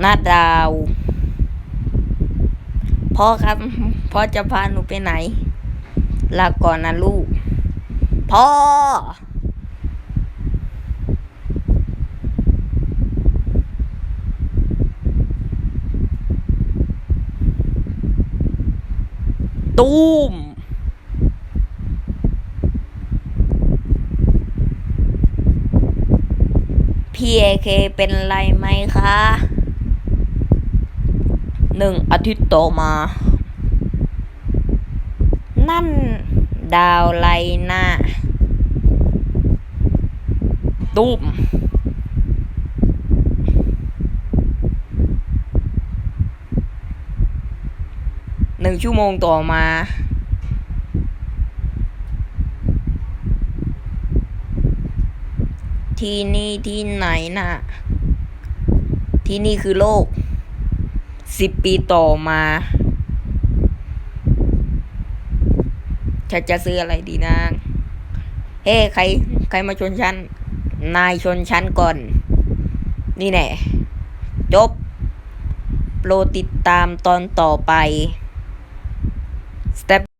หน้าดาวพ่อครับพ่อจะพาหนูไปไหนลาก่อนนะลูก พ่อ ตูมพี่เอเคเป็นไรไหมคะ หนึ่งอาทิตย์ต่อมา นั่นดาวไลน้าตุ้มหนึ่งชั่วโมงต่อมา ที่นี่ที่ไหนน่ะ ที่นี่คือโลก สิบปีต่อมาฉันจะซื้ออะไรดีนาง เฮ้ ใคร ใครมาชนชั้นนายชนชั้นก่อน นี่แน่จบ โปรดติดตามตอนต่อไป Step